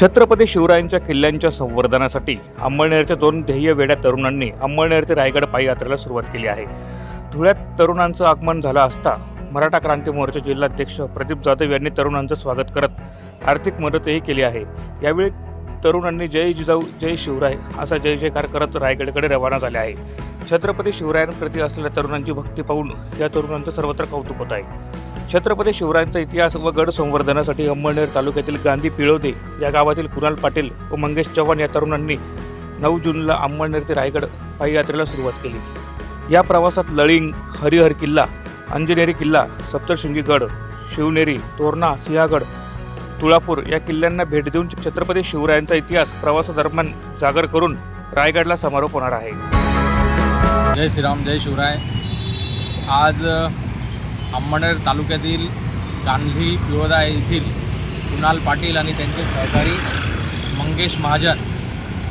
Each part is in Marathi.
छत्रपती शिवरायांच्या किल्ल्यांच्या संवर्धनासाठी अंमळनेरच्या दोन ध्येय वेड्या तरुणांनी अंमळनेर ते रायगड पायी यात्रेला सुरुवात केली आहे. धुळ्यात तरुणांचं आगमन झालं असता मराठा क्रांती मोर्चा जिल्हाध्यक्ष प्रदीप जाधव यांनी तरुणांचं स्वागत करत आर्थिक मदतही केली आहे. यावेळी तरुणांनी जय जिजाऊ जय शिवराय असा जय जयकार करत रायगडकडे रवाना झाले आहे. छत्रपती शिवरायांप्रती असलेल्या तरुणांची भक्ती पाहून या तरुणांचं सर्वत्र कौतुक होत आहे. छत्रपती शिवरायांचा इतिहास व गड संवर्धनासाठी अंमळनेर तालुक्यातील गांधी पिळवदे या गावातील कुणाल पाटील व मंगेश चव्हाण या तरुणांनी नऊ जूनला अंमळनेर ते रायगड पाययात्रेला सुरुवात केली. या प्रवासात लळिंग हरिहर किल्ला अंजनेरी किल्ला सप्तशृंगी गड शिवनेरी तोरणा सिंहगड तुळापूर या किल्ल्यांना भेट देऊन छत्रपती शिवरायांचा इतिहास प्रवासादरम्यान जागर करून रायगडला समारोप होणार आहे. जय श्रीराम जय शिवराय. आज अंबनेर तालुक्यातील गांधी पिवदा येथील कुणाल पाटील आणि त्यांचे सहकारी मंगेश महाजन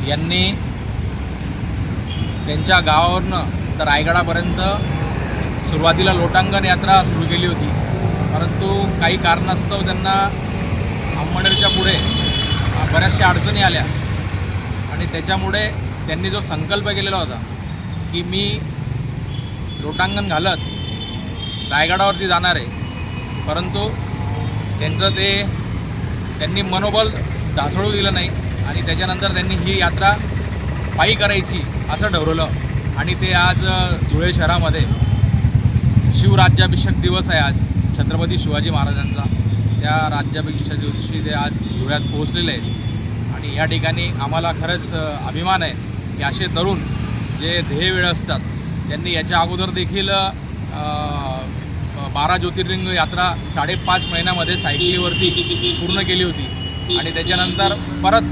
यांनी त्यांच्या गावावरनं तर रायगडापर्यंत सुरुवातीला लोटांगण यात्रा सुरू केली होती. परंतु काही कारणास्तव त्यांना अंबनेरच्या पुढे बऱ्याचशा अडचणी आल्या आणि त्याच्यामुळे त्यांनी जो संकल्प केलेला होता की मी लोटांगण घालत रायगडावरती जाणार आहे. परंतु त्यांचं ते त्यांनी मनोबल ढासळू दिलं नाही आणि त्याच्यानंतर त्यांनी ही यात्रा पायी करायची असं ठरवलं. आणि ते आज धुळे शहरामध्ये शिवराज्याभिषेक दिवस आहे आज. छत्रपती शिवाजी महाराजांचा. त्या राज्याभिषेक दिवशी ते आज धुळ्यात पोहोचलेले आहेत. आणि या ठिकाणी आम्हाला खरंच अभिमान आहे की असे तरुण जे ध्येय वेळ असतात त्यांनी याच्या अगोदर देखील बारा ज्योतिर्लिंग यात्रा साडेपाच महिन्यामध्ये सायकलीवरती पूर्ण केली होती. आणि त्याच्यानंतर परत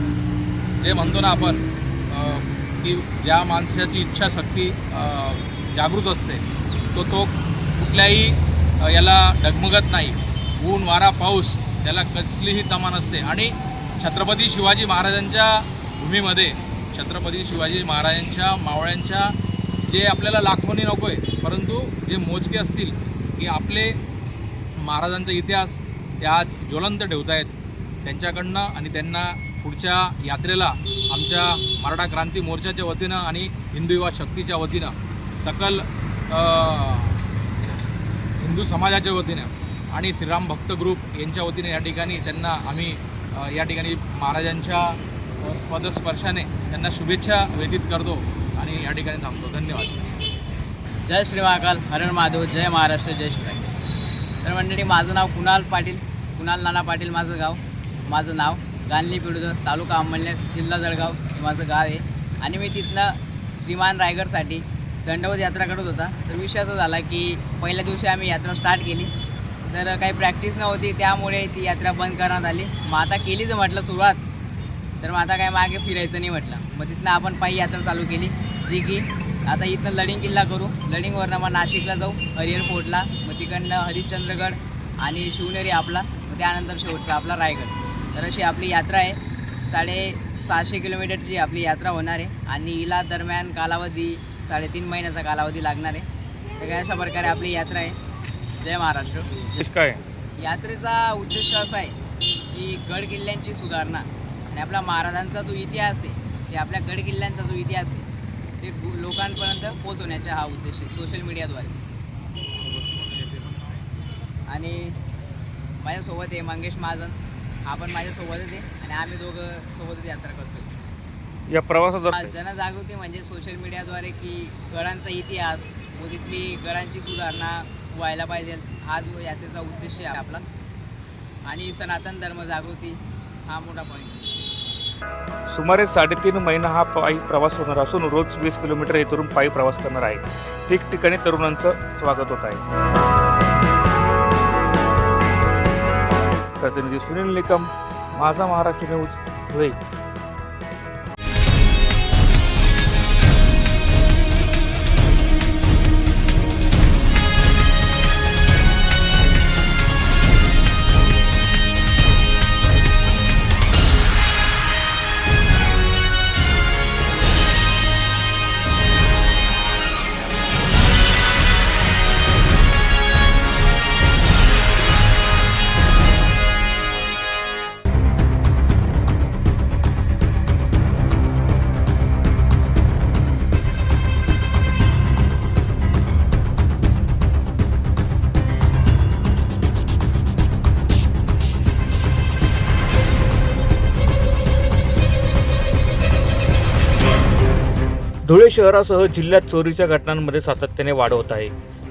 जे म्हणतो ना आपण की ज्या माणसाची इच्छाशक्ती जागृत असते तो तो कुठल्याही याला डगमगत नाही. ऊन वारा पाऊस त्याला कसलीही तमा नसते. आणि छत्रपती शिवाजी महाराजांच्या भूमीमध्ये छत्रपती शिवाजी महाराजांच्या मावळ्यांच्या जे आपल्याला लाखोनी नको आहे परंतु जे मोजके असतील की आपले महाराजांचा इतिहास ते आज ज्वलंत ठेवत आहेत त्यांच्याकडनं आणि त्यांना पुढच्या यात्रेला आमच्या मराठा क्रांती मोर्चाच्या वतीनं आणि हिंदू युवा शक्तीच्या वतीनं सकल हिंदू समाजाच्या वतीनं आणि श्रीराम भक्त ग्रुप यांच्या वतीने या ठिकाणी त्यांना आम्ही या ठिकाणी महाराजांच्या पदस्पर्शाने त्यांना शुभेच्छा व्यतीत करतो आणि या ठिकाणी थांबतो. धन्यवाद. जय श्री महाकाल हरण महादेव जय महाराष्ट्र जय श्री तर मंडळी माझं नाव कुणाल पाटील कुणाल नाना पाटील माझं गाव माझं नाव गांधली पिढुद तालुका अंमलनेर जिल्हा जळगाव हे माझं गाव आहे. आणि मी तिथनं श्रीमान रायगडसाठी दंडवत यात्रा करत होता. तर विषय असा झाला की पहिल्या दिवशी आम्ही यात्रा स्टार्ट केली. तर काही प्रॅक्टिस नव्हती त्यामुळे ती यात्रा बंद करण्यात आली. मग आता केलीच म्हटलं सुरुवात. तर मग आता काय मागे फिरायचं नाही म्हटलं. मग तिथनं आपण पायी यात्रा चालू केली. जी की आता इथनं लडिंग किल्ला करू. लडिंगवरनं मग नाशिकला जाऊ हरिहर फोर्टला मग तिकडनं हरिश्चंद्रगड आणि शिवनेरी आपला मग त्यानंतर शेवटचा आपला रायगड. तर अशी आपली यात्रा आहे. साडे सहाशे किलोमीटरची आपली यात्रा होणार आहे आणि हिला दरम्यान कालावधी साडेतीन महिन्याचा कालावधी लागणार आहे. तर अशा प्रकारे आपली यात्रा आहे. जय महाराष्ट्र. काय? यात्रेचा उद्देश असा आहे की गड किल्ल्यांची सुधारणा आणि आपला महाराजांचा जो इतिहास आहे जे आपल्या गड किल्ल्यांचा जो इतिहास आहे ते लोकांपर्यंत पोहोचवण्याचा हा उद्देश आहे सोशल मीडियाद्वारे आणि माझ्यासोबत आहे मंगेश महाजन. हा पण माझ्यासोबतच आहे आणि आम्ही दोघं सोबतच यात्रा करतो या प्रवासात जनजागृती म्हणजे सोशल मीडियाद्वारे की गडांचा इतिहास व तिथली गडांची सुधारणा व्हायला पाहिजे. हाच व यात्रेचा उद्देश आहे आपला. आणि सनातन धर्म जागृती हा मोठा पॉईंट सुमारे साडेतीन महिना हा पायी प्रवास होणार असून रोज वीस किलोमीटर हे तरुण पायी प्रवास करणार आहे. ठिकठिकाणी तरुणांचं स्वागत होत आहे. प्रतिनिधी सुनील निकम माझा महाराष्ट्र न्यूज धुळे धुळे शहरासह जिल्ह्यात चोरीच्या घटनांमध्ये सातत्याने वाढ होत आहे.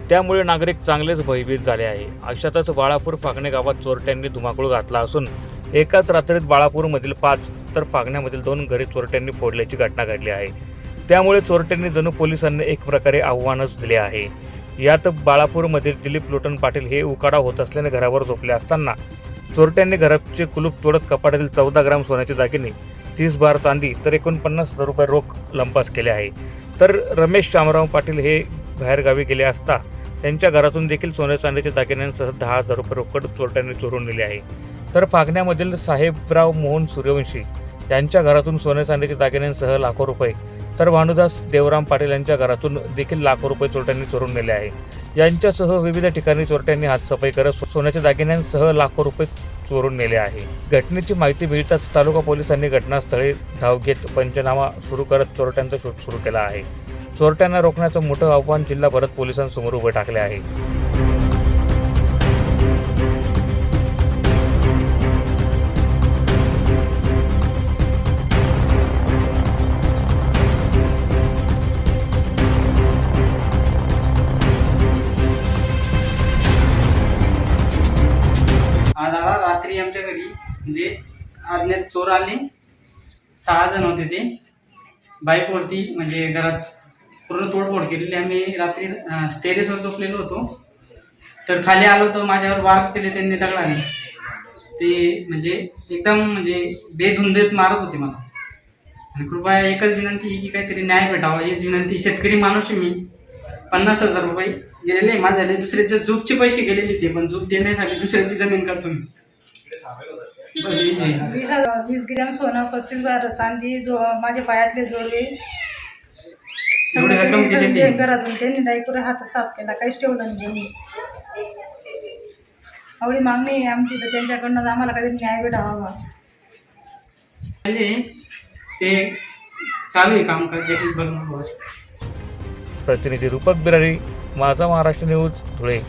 त्यामुळे नागरिक चांगलेच भयभीत झाले आहे. अशातच बाळापूर फागणे गावात चोरट्यांनी धुमाकूळ घातला असून एकाच रात्रीत बाळापूरमधील पाच तर फागण्यामधील दोन घरे चोरट्यांनी फोडल्याची घटना घडली आहे. त्यामुळे चोरट्यांनी जणू पोलिसांना एक प्रकारे आव्हानच दिले आहे. यात बाळापूरमधील दिलीप लोटन पाटील हे उकाडा होत असल्याने घरावर झोपले असताना चोरट्यांनी घराचे कुलूप तोडत कपाटातील चौदा ग्राम सोन्याचे दागिने तीस बार चांदी तर एकोणपन्नास हजार रुपये रोख लंपास केले आहे. तर रमेश शामराव पाटील हे बाहेरगावी गेले असता त्यांच्या घरातून देखील सोन्या चांदीच्या दागिन्यांसह दहा हजार रुपये रोकड चोरट्यांनी चोरून नेले आहे. तर फागण्यामधील साहेबराव मोहन सूर्यवंशी यांच्या घरातून सोन्या चांदीच्या दागिन्यांसह लाखो रुपये तर भानुदास देवराम पाटील यांच्या घरातून देखील लाखो रुपये चोरट्यांनी चोरून नेले आहे. यांच्यासह विविध ठिकाणी चोरट्यांनी हातसफाई करत सोन्याच्या दागिन्यांसह लाखो रुपये चोरून नेले आहे. घटनेची माहिती मिळताच तालुका पोलिसांनी घटनास्थळी धाव घेत पंचनामा सुरू करत चोरट्यांचा शोध सुरू केला आहे. चोरट्यांना रोखण्याचं मोठं आव्हान जिल्हा भरत पोलिसांसमोर उभं टाकले आहे. सहा जण होते ते. बाईकवरती म्हणजे घरात पूर्ण तोडफोड केलेली. आम्ही रात्री स्टेरेसवर झोपलेलो होतो. तर खाली आलो तर माझ्यावर वार केले. त्यांनी दगडाने. ते म्हणजे एकदम म्हणजे बेधुंदेत मारत होते मला. आणि कृपया एकच विनंती ही की काहीतरी न्याय भेटावा. हीच विनंती शेतकरी माणूस आहे मी. पन्नास हजार रुपये गेलेले. माझे झाले दुसऱ्याचे जूबचे पैसे गेलेले ते. पण झूप देण्यासाठी दुसऱ्याची जमीन करतो मी. वीस हजार वीस ग्रॅम सोनं पस्तीस बार चांदी जो माझ्या पायातले जोडले एवढी रक्कम सगळं दिली घरातून त्यांनी डायपुरा हात साफ केला काहीच ठेवलं नाही त्यांनी. एवढी मागणी आहे आमची तर त्यांच्याकडनं आम्हाला काहीतरी न्याय भेटावा. पहिले ते चालू आहे काम बस. प्रतिनिधी रूपक बिरारी माझा महाराष्ट्र न्यूज धुळे.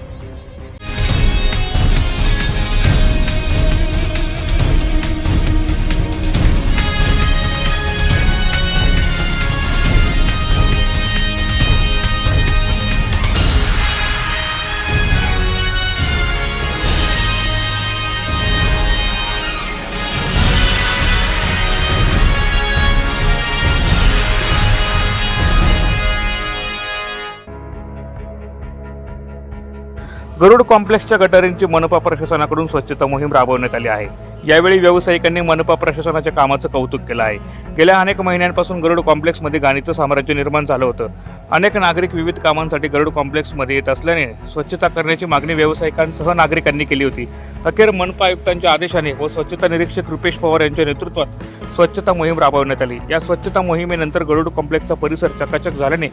गरुड कॉम्प्लेक्सच्या गटारींची मनपा प्रशासनाकडून स्वच्छता मोहीम राबवण्यात आली आहे. यावेळी व्यावसायिकांनी मनपा प्रशासनाच्या कामाचं कौतुक केलं आहे. गेल्या अनेक महिन्यांपासून गरुड कॉम्प्लेक्समध्ये गाणीचं साम्राज्य निर्माण झालं होतं. अनेक नागरिक विविध कामांसाठी गरुड कॉम्प्लेक्समध्ये येत असल्याने स्वच्छता करण्याची मागणी व्यावसायिकांसह नागरिकांनी केली होती. अखेर मनपा आयुक्तांच्या आदेशाने व स्वच्छता निरीक्षक रुपेश पवार यांच्या नेतृत्वात स्वच्छता मोहीम राबवण्यात आली. या स्वच्छता मोहिमेनंतर गरुड कॉम्प्लेक्सचा परिसर चकाचक झाल्याने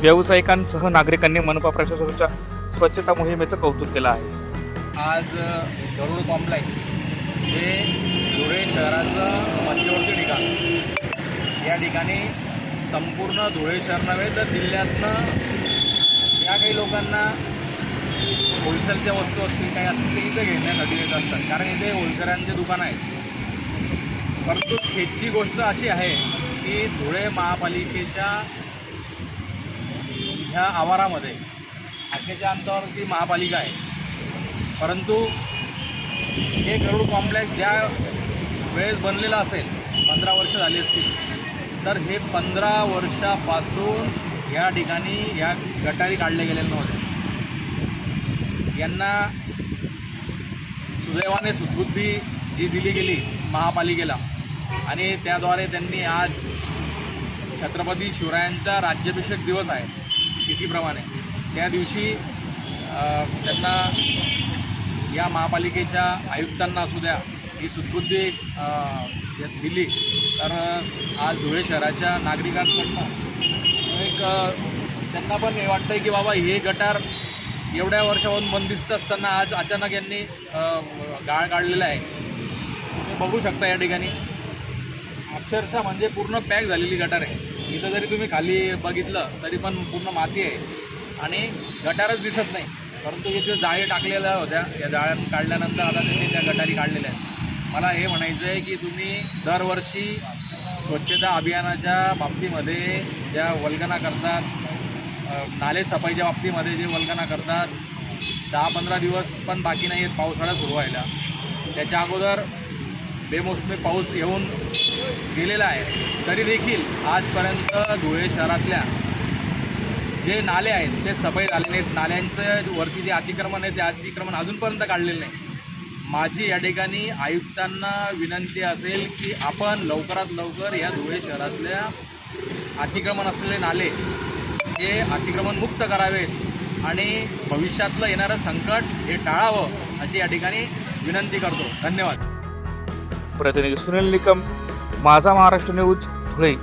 व्यावसायिकांसह नागरिकांनी मनपा प्रशासनाच्या स्वच्छता मोहिमेचं कौतुक केलं आहे. आज गरुड कॉम्प्लेक्स हे धुळे शहराचं मध्यवर्ती ठिकाण. या ठिकाणी संपूर्ण धुळे शहर नव्हे तर जिल्ह्यातनं या काही लोकांना होलसेलच्या वस्तू असतील काही असतील ते इथं घेण्यासाठी येत असतात. कारण इथे होलसेलांचे दुकान आहेत. परंतु खेदची गोष्ट अशी आहे की धुळे महापालिकेच्या ह्या आवारामध्ये हाकेच्या अंतरावरती महापालिका आहे. परंतु हे गरुड कॉम्प्लेक्स ज्या वेळेस बनलेलं असेल पंधरा वर्ष झाली असतील तर हे पंधरा वर्षापासून या ठिकाणी ह्या गटारी काढले गेलेले नव्हते. यांना सुदैवाने सुदबुद्धी जी दिली गेली महापालिकेला आणि त्याद्वारे त्यांनी आज छत्रपती शिवरायांचा राज्याभिषेक दिवस आहे तिथीप्रमाणे. त्या दिवशी त्यांना या महापालिकेच्या आयुक्तांना असू द्या ही सुदबुद्धी दिली. तर आज धुळे शहराच्या नागरिकांकडनं एक त्यांना पण हे वाटतं आहे की बाबा हे गटार एवढ्या वर्षाहून बंदिस्त असताना आज अचानक यांनी गाळ काढलेला आहे. तुम्ही बघू शकता या ठिकाणी. अक्षरशः म्हणजे पूर्ण पॅक झालेली गटार आहे. इथं जरी तुम्ही खाली बघितलं तरी पण पूर्ण माती आहे. आणि गटारच दिसत नाही. परंतु इथे जाळे टाकलेल्या होत्या या जाळ्या काढल्यानंतर आता त्यांनी त्या गटारी काढलेल्या आहेत. मला हे म्हणायचं आहे की तुम्ही दरवर्षी स्वच्छता अभियानाच्या बाबतीमध्ये ज्या वल्गना करतात नाले सफाईच्या बाबतीमध्ये जे वल्गना करतात दहा पंधरा दिवस पण बाकी नाही आहेत पावसाळा सुरू व्हायला. त्याच्या अगोदर बेमोसमी पाऊस येऊन गेलेला आहे. तरी देखील आजपर्यंत धुळे शहरातल्या जे नाले आहेत ते सफाई झाले नाहीत नाल्यांचं वरती जे अतिक्रमण आहे ते अतिक्रमण अजूनपर्यंत काढलेलं नाही. माझी या ठिकाणी आयुक्तांना विनंती असेल की आपण लवकरात लवकर या धुळे शहरातल्या अतिक्रमण असलेले नाले हे अतिक्रमण मुक्त करावेत आणि भविष्यातलं येणारं संकट हे टाळावं अशी या ठिकाणी विनंती करतो. धन्यवाद. प्रतिनिधी सुनील निकम माझा महाराष्ट्र न्यूज धुळे.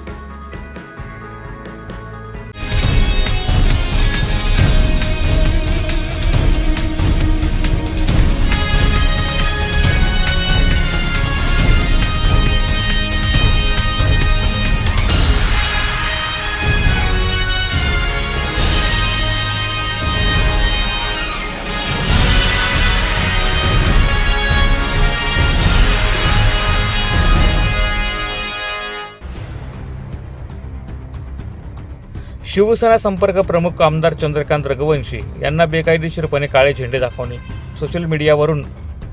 शिवसेना संपर्क प्रमुख आमदार चंद्रकांत रघुवंशी यांना बेकायदेशीरपणे काळे झेंडे दाखवणे सोशल मीडियावरून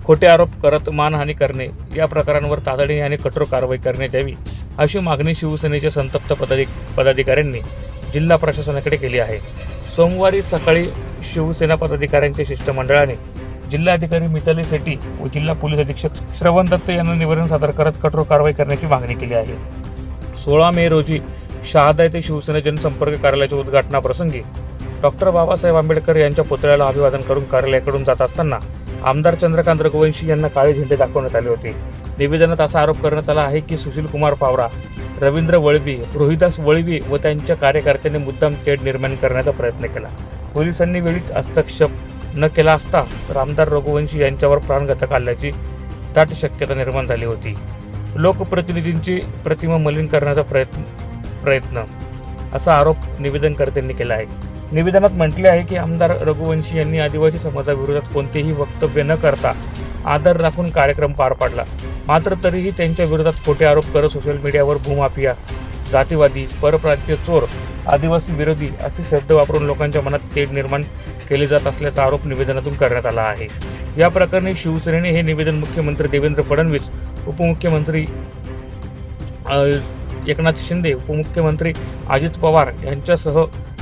खोटे आरोप करत मानहानी करणे या प्रकारांवर तातडीने आणि कठोर कारवाई करण्यात यावी अशी मागणी शिवसेनेच्या संतप्त पदाधिक पदाधिकाऱ्यांनी जिल्हा प्रशासनाकडे केली आहे. सोमवारी सकाळी शिवसेना पदाधिकाऱ्यांच्या शिष्टमंडळाने जिल्हाधिकारी मिताली शेट्टी व जिल्हा पोलीस अधीक्षक श्रवण दत्त यांना निवेदन सादर करत कठोर कारवाई करण्याची मागणी केली आहे. सोळा मे रोजी शहादा येथे शिवसेना जनसंपर्क कार्यालयाच्या उद्घाटनाप्रसंगी डॉक्टर बाबासाहेब आंबेडकर यांच्या पुतळ्याला अभिवादन करून कार्यालयाकडून जात असताना आमदार चंद्रकांत रघुवंशी यांना काळे झेंडे दाखवण्यात आले होते. निवेदनात असा आरोप करण्यात आला आहे की सुशील कुमार पावरा रवींद्र वळवी रोहिदास वळवी व त्यांच्या कार्यकर्त्यांनी मुद्दाम तेढ निर्माण करण्याचा प्रयत्न केला. पोलिसांनी वेळीच हस्तक्षेप न केला असता तर आमदार रघुवंशी यांच्यावर प्राणघातक आल्याची दाट शक्यता निर्माण झाली होती. लोकप्रतिनिधींची प्रतिमा मलिन करण्याचा प्रयत्न प्रयत्न. असा आरोप निवेदनकर्त्यांनी केला आहे. निवेदनात म्हटले आहे की आमदार रघुवंशी यांनी आदिवासी समाजाविरोधात कोणतेही वक्तव्य न करता आदर राखून कार्यक्रम पार पाडला. मात्र तरीही त्यांच्या विरोधात खोटे आरोप करत सोशल मीडियावर भूमाफिया जातीवादी परप्रांतीय चोर आदिवासी विरोधी असे शब्द वापरून लोकांच्या मनात तेढ निर्माण केले जात असल्याचा आरोप निवेदनातून करण्यात आला आहे. या प्रकरणी शिवसेनेने हे निवेदन मुख्यमंत्री देवेंद्र फडणवीस उपमुख्यमंत्री एकनाथ शिंदे उपमुख्यमंत्री अजित पवार यांच्यासह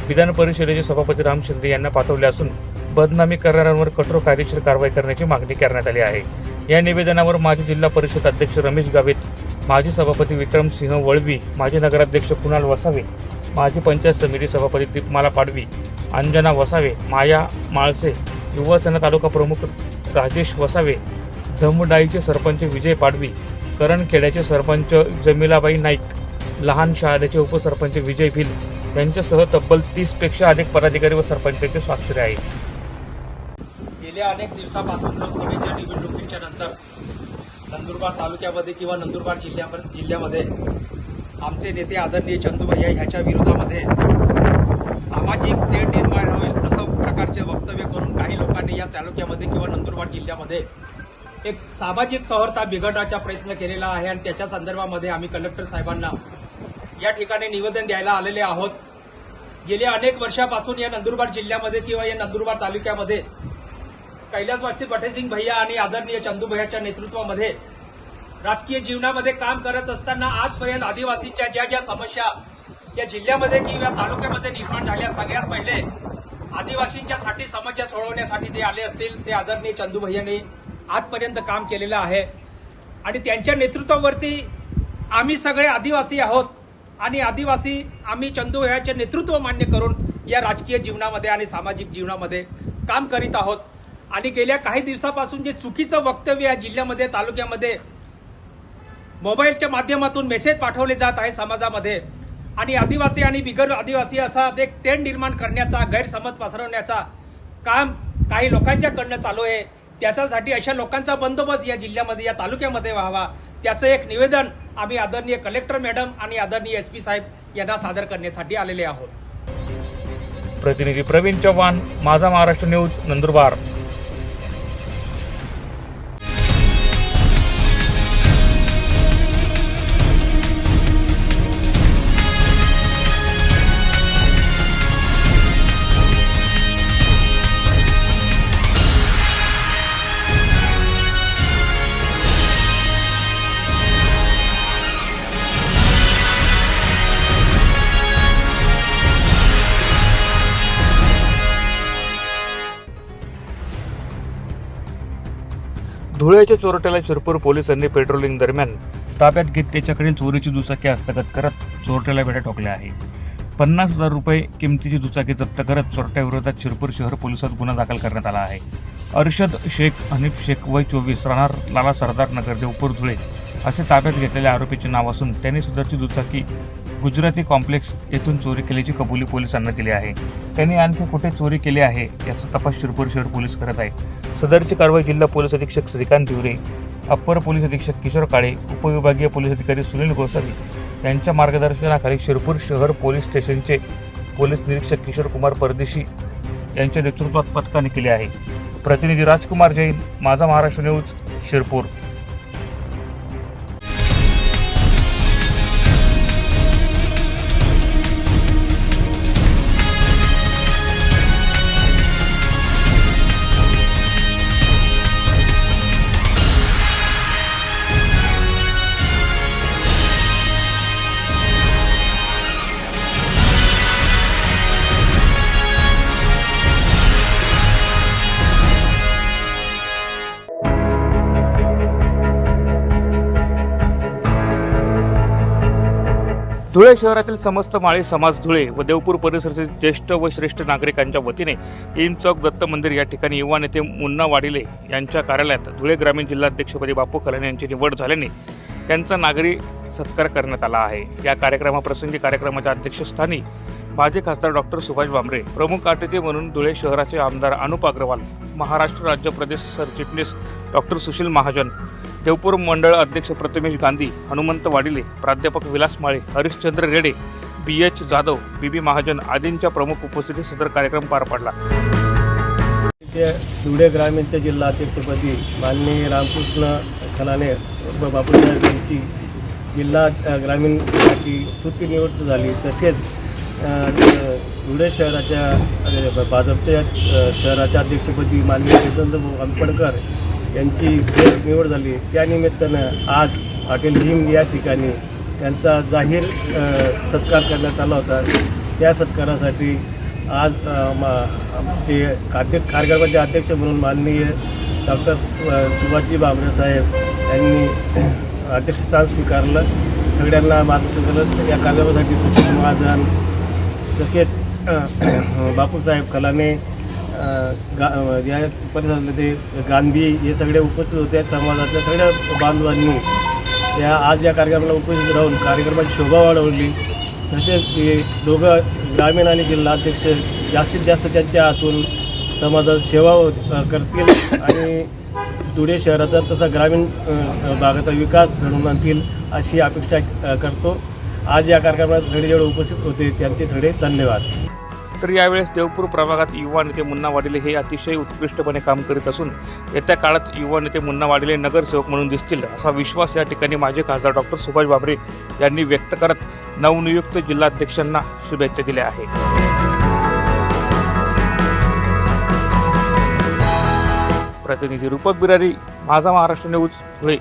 विधान परिषदेचे सभापती राम शिंदे यांना पाठवले असून बदनामी करणाऱ्यांवर कठोर कायदेशीर कारवाई करण्याची मागणी करण्यात आली आहे. या निवेदनावर माजी जिल्हा परिषद अध्यक्ष रमेश गावित माजी सभापती विक्रम सिंह वळवी माजी नगराध्यक्ष कुणाल वसावे माजी पंचायत समिती सभापती दीपमाला पाडवी अंजना वसावे माया माळसे युवासेना तालुका प्रमुख राजेश वसावे धमडाईचे सरपंच विजय पाडवी करणखेड्याचे सरपंच जमिलाबाई नाईक लहान शाळेचे उपसरपंच विजय भिल यांच्यासह तब्बल तीसपेक्षा अधिक पदाधिकारी व सरपंचांचे स्वाक्षरी आहे गेल्या अनेक दिवसापासून लोकसभेच्या निवडणुकीच्या नंतर नंदुरबार तालुक्यामध्ये किंवा नंदुरबार जिल्ह्यामध्ये जिल्ह्यामध्ये आमचे नेते आदरणीय चंदूभैया ह्याच्या विरोधामध्ये सामाजिक तेढ निर्माण होईल असं प्रकारचे वक्तव्य करून काही लोकांनी या तालुक्यामध्ये किंवा नंदुरबार जिल्ह्यामध्ये एक सामाजिक सहरता बिघडण्याचा प्रयत्न केलेला आहे आणि त्याच्या संदर्भामध्ये आम्ही कलेक्टर साहेबांना या ठिकाणी निवेदन द्यायला आलेले आहोत. गेल्या अनेक वर्षापासून या नंदुरबार जिल्ह्यामध्ये किंवा या नंदुरबार तालुक्यामध्ये कैलासवासी बटेसिंग भैया आणि आदरणीय चंदू भैयाच्या नेतृत्वामध्ये राजकीय जीवनामध्ये काम करत असताना आजपर्यंत आदिवासींच्या ज्या ज्या समस्या या जिल्ह्यामध्ये किंवा तालुक्यामध्ये निर्माण झाल्या सगळ्यात पहिले आदिवासींच्यासाठी समस्या सोडवण्यासाठी ते आले असतील ते आदरणीय चंदू भैयाने आजपर्यंत काम केलेलं आहे. आणि त्यांच्या नेतृत्वावरती आम्ही सगळे आदिवासी आहोत. आणि आदिवासी आम्ही चंदू ह्याचे नेतृत्व मान्य करून या राजकीय जीवनामध्ये आणि सामाजिक जीवनामध्ये काम करीत आहोत. आणि गेल्या काही दिवसापासून जे चुकीचं वक्तव्य या जिल्ह्यामध्ये तालुक्यामध्ये मोबाईलच्या माध्यमातून मेसेज पाठवले जात आहे समाजामध्ये. आणि आदिवासी आणि बिगर आदिवासी असा एक तेंड निर्माण करण्याचा गैरसमज पसरवण्याचा काम काही लोकांच्याकडनं चालू आहे. त्याच्यासाठी अशा लोकांचा बंदोबस्त या जिल्ह्यामध्ये या तालुक्यामध्ये व्हावा. त्याचं एक निवेदन आम्ही आदरणीय कलेक्टर मॅडम आणि आदरणीय एस पी साहेब यांना सादर करण्यासाठी आलेले आहोत. प्रतिनिधी प्रवीण चव्हाण माझा महाराष्ट्र न्यूज नंदुरबार. धुळ्याच्या चोरट्याला शिरपूर पोलिसांनी पेट्रोलिंग दरम्यान ताब्यात घेत त्याच्याकडील चोरीची दुचाकी हस्तगत करत चोरट्याला बेड्या ठोकल्या आहे पन्नास हजार रुपये किमतीची दुचाकी जप्त करत चोरट्याविरोधात शिरपूर शहर पोलिसात गुन्हा दाखल करण्यात आला आहे. अर्शद शेख हनीफ शेख वय चोवीस राहणार लाला सरदार नगर देवपूर धुळे असे ताब्यात घेतलेल्या आरोपीचे नाव असून त्यांनी सदरची दुचाकी गुजराती कॉम्प्लेक्स येथून चोरी केल्याची कबुली पोलिसांना दिली आहे. त्यांनी आणखी कुठे चोरी केली आहे याचा तपास शिरपूर शहर पोलीस करत आहे. सदरची कारवाई जिल्हा पोलीस अधीक्षक श्रीकांत दिवरे अप्पर पोलीस अधीक्षक किशोर काळे उपविभागीय पोलीस अधिकारी सुनील गोसावी यांच्या मार्गदर्शनाखाली शिरपूर शहर पोलीस स्टेशनचे पोलीस निरीक्षक किशोर कुमार परदेशी यांच्या नेतृत्वात पथकाने केले आहे. प्रतिनिधी राजकुमार जैन माझा महाराष्ट्र न्यूज शिरपूर. धुळे शहरातील समस्त माळी समाज धुळे व देवपूर परिसरातील ज्येष्ठ व श्रेष्ठ नागरिकांच्या वतीने इम चौक दत्त मंदिर या ठिकाणी युवा नेते मुन्ना वाडिले यांच्या कार्यालयात धुळे ग्रामीण जिल्हाध्यक्षपदी बापू कलाने यांची निवड झाल्याने त्यांचा नागरी सत्कार करण्यात आला आहे. या कार्यक्रमाप्रसंगी कार्यक्रमाच्या अध्यक्षस्थानी माजी खासदार डॉक्टर सुभाष भामरे प्रमुख अतिथी म्हणून धुळे शहराचे आमदार अनुप अग्रवाल महाराष्ट्र राज्य प्रदेश सरचिटणीस डॉक्टर सुशील महाजन देवपूर मंडळ अध्यक्ष प्रथमेश गांधी हनुमंत वाडिले प्राध्यापक Vilas Male Harishchandra Rede B H Jadhav B B Mahajan आदींच्या प्रमुख उपस्थितीत सदर कार्यक्रम पार पडला. ते धुळे ग्रामीणच्या जिल्हा अध्यक्षपदी माननीय रामकृष्ण खलाने बापूसाहेब यांची जिल्हा ग्रामीणसाठी स्तुती निवड झाली. तसेच धुळे शहराच्या भाजपच्या शहराच्या अध्यक्षपदी माननीय चेतनभाऊ आंबेडकर यांची निवड झाली. त्यानिमित्तानं आज हॉटेल जिम या ठिकाणी त्यांचा जाहीर सत्कार करण्यात आला होता. त्या सत्कारासाठी आज मा- आमचे खाद्य कार्यक्रमाचे अध्यक्ष म्हणून माननीय डॉक्टर सुभाषजी भामरे साहेब यांनी अध्यक्षस्थान स्वीकारलं. सगळ्यांना मार्गदर्शन या कार्यक्रमासाठी सुशील महाजन तसेच बापूसाहेब कलाने गा या या परिसरामध्ये गांधी हे सगळे उपस्थित होते समाजातल्या सगळ्या बांधवांनी. या आज या कार्यक्रमाला उपस्थित राहून कार्यक्रमाची शोभा वाढवली. तसेच हे दोघं ग्रामीण आणि जिल्हाध्यक्ष जास्तीत जास्त त्यांच्या हातून समाजात सेवा करतील आणि धुळे शहराचा तसा ग्रामीण भागाचा विकास घडवून आणतील अशी अपेक्षा करतो. आज या कार्यक्रमात सगळे जेवढे उपस्थित होते त्यांचे सगळे धन्यवाद. तर यावेळेस देवपूर प्रभागात युवा नेते मुन्ना वाडिले हे अतिशय उत्कृष्टपणे काम करीत असून येत्या काळात युवा नेते मुन्ना वाडिले नगरसेवक म्हणून दिसतील असा विश्वास या ठिकाणी माजी खासदार डॉक्टर सुभाष बाबरे यांनी व्यक्त करत नवनियुक्त जिल्हाध्यक्षांना शुभेच्छा दिल्या आहेत. प्रतिनिधी रूपक बिरारी माझा महाराष्ट्र न्यूज धुळे.